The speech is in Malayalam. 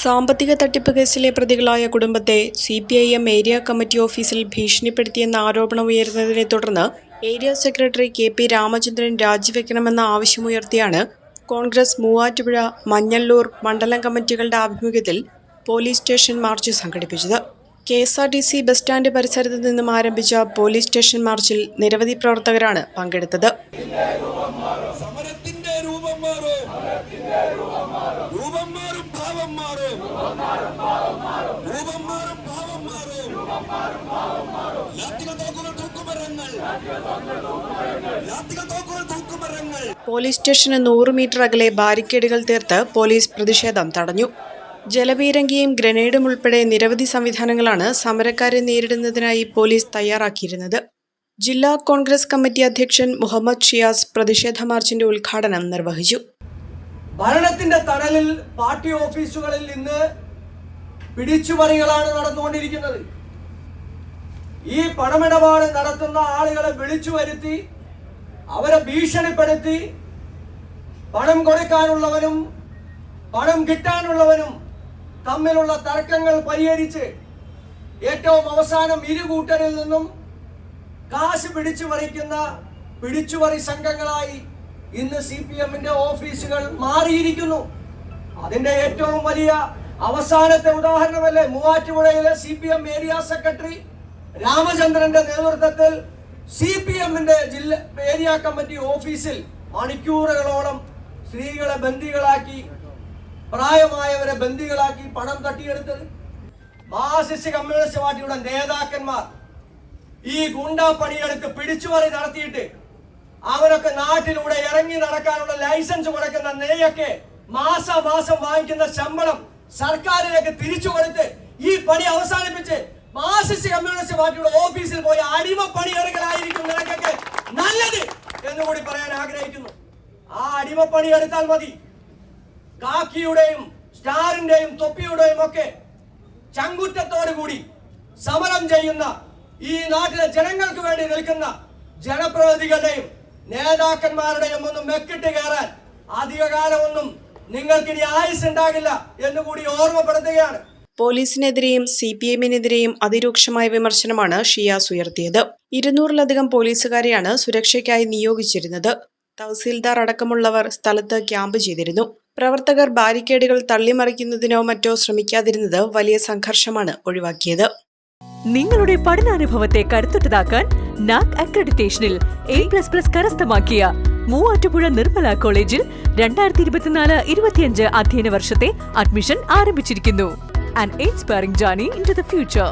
സാമ്പത്തിക തട്ടിപ്പ് കേസിലെ പ്രതികളായ കുടുംബത്തെ C P I M area committee ഓഫീസിൽ ഭീഷണിപ്പെടുത്തിയെന്ന ആരോപണം ഉയർന്നതിനെ തുടർന്ന് area secretary K P Ramachandran രാജിവെക്കണമെന്ന ആവശ്യമുയർത്തിയാണ് കോൺഗ്രസ് മൂവാറ്റുപുഴ മഞ്ഞള്ളൂർ മണ്ഡലം കമ്മിറ്റികളുടെ ആഭിമുഖ്യത്തിൽ പോലീസ് സ്റ്റേഷൻ മാർച്ച് സംഘടിപ്പിച്ചത്. K S R T C bus stand പരിസരത്ത് നിന്നും ആരംഭിച്ച പോലീസ് സ്റ്റേഷൻ മാർച്ചിൽ നിരവധി പ്രവർത്തകരാണ് പങ്കെടുത്തത്. മാറും. ഭാവം മാറും. രൂപം മാറും ഭാവം മാറും പോലീസ് സ്റ്റേഷന് നൂറ് മീറ്റർ അകലെ ബാരിക്കേഡുകൾ തീർത്ത് പോലീസ് പ്രതിഷേധം തടഞ്ഞു. ജലപീരങ്കിയും ഗ്രനേഡും ഉൾപ്പെടെ നിരവധി സംവിധാനങ്ങളാണ് സമരക്കാരെ നേരിടുന്നതിനായി പോലീസ് തയ്യാറാക്കിയിരുന്നത്. ജില്ലാ കോൺഗ്രസ് കമ്മിറ്റി അധ്യക്ഷൻ മുഹമ്മദ് ഷിയാസ് പ്രതിഷേധ മാർച്ചിന്റെ ഉദ്ഘാടനം നിർവഹിച്ചു. ഭരണത്തിന്റെ തണലിൽ പാർട്ടി ഓഫീസുകളിൽ ഇന്ന് പിടിച്ചുപറികളാണ് നടന്നുകൊണ്ടിരിക്കുന്നത്. ഈ പണമിടപാട് നടത്തുന്ന ആളുകളെ വിളിച്ചു വരുത്തി അവരെ ഭീഷണിപ്പെടുത്തി പണം കൊടുക്കാനുള്ളവനും പണം കിട്ടാനുള്ളവനും തമ്മിലുള്ള തർക്കങ്ങൾ പരിഹരിച്ച് ഏറ്റവും അവസാനം ഇരു കൂട്ടരിൽ നിന്നും കാശ് പിടിച്ചു പറിക്കുന്ന പിടിച്ചുപറി സംഘങ്ങളായി ഇന്ന് സി പി എമ്മിന്റെ ഓഫീസുകൾ മാറിയിരിക്കുന്നു. അതിന്റെ ഏറ്റവും വലിയ അവസാനത്തെ ഉദാഹരണമല്ലേ മൂവാറ്റുപുഴയിലെ C P M area secretary രാമചന്ദ്രന്റെ നേതൃത്വത്തിൽ സി പി എമ്മിന്റെ ജില്ല ഏരിയ കമ്മിറ്റി ഓഫീസിൽ മണിക്കൂറുകളോളം സ്ത്രീകളെ ബന്ദികളാക്കി പ്രായമായവരെ ബന്ദികളാക്കി പണം തട്ടിയെടുത്തത്. മാർസിസ്റ്റ് കമ്മ്യൂണിസ്റ്റ് പാർട്ടിയുടെ നേതാക്കന്മാർ ഈ ഗുണ്ടാ പണിയെടുത്ത് പിടിച്ചുപറി നടത്തിയിട്ട് അവരൊക്കെ നാട്ടിലൂടെ ഇറങ്ങി നടക്കാനുള്ള ലൈസൻസ് കൊടുക്കുന്ന നെയ്യൊക്കെ മാസമാസം വാങ്ങിക്കുന്ന ശമ്പളം സർക്കാരിലേക്ക് തിരിച്ചു കൊടുത്ത് ഈ പണി അവസാനിപ്പിച്ച് മാർക്സിസ്റ്റ് കമ്മ്യൂണിസ്റ്റ് പാർട്ടിയുടെ ഓഫീസിൽ പോയി അടിമ പണിയെടുക്കലായിരിക്കും നിനക്കൊക്കെ നല്ലത് എന്നുകൂടി പറയാൻ ആഗ്രഹിക്കുന്നു. ആ അടിമ പണി എടുത്താൽ മതി. കാക്കിയുടെയും സ്റ്റാറിന്റെയും തൊപ്പിയുടെയും ഒക്കെ ചങ്കുറ്റത്തോടു കൂടി സമരം ചെയ്യുന്ന ഈ നാട്ടിലെ ജനങ്ങൾക്ക് വേണ്ടി നിൽക്കുന്ന ജനപ്രതിനിധികളുടെയും നേതാക്കന്മാരുടെയും ഒന്നും മെക്കിട്ട് കയറാൻ അധികകാലമൊന്നും നിങ്ങൾക്കിനി ആയുസ് ഉണ്ടാകില്ല എന്ന് കൂടി ഓർമ്മപ്പെടുത്തുകയാണ്. പോലീസിനെതിരെയും സി പി എമ്മിനെതിരെയും അതിരൂക്ഷമായ വിമർശനമാണ് ഷിയാസ് ഉയർത്തിയത്. ഇരുന്നൂറിലധികം പോലീസുകാരെയാണ് സുരക്ഷയ്ക്കായി നിയോഗിച്ചിരുന്നത്. തഹസീൽദാർ അടക്കമുള്ളവർ സ്ഥലത്ത് ക്യാമ്പ് ചെയ്തിരുന്നു. പ്രവർത്തകർ ബാരിക്കേഡുകൾ തള്ളിമറിക്കുന്നതിനോ മറ്റോ ശ്രമിക്കാതിരുന്നത് വലിയ സംഘർഷമാണ് ഒഴിവാക്കിയത്. നിങ്ങളുടെ പഠനാനുഭവത്തെ കരുത്തുറ്റതാക്കാൻ നാക് അക്രഡിറ്റേഷനിൽ എ പ്ലസ് പ്ലസ് കരസ്ഥമാക്കിയ മൂവാറ്റുപുഴ നിർമ്മല കോളേജിൽ രണ്ടായിരത്തി ഇരുപത്തിനാല് ഇരുപത്തിയഞ്ച് അധ്യയന വർഷത്തെ അഡ്മിഷൻ ആരംഭിച്ചിരിക്കുന്നു. And inspiring journey into the future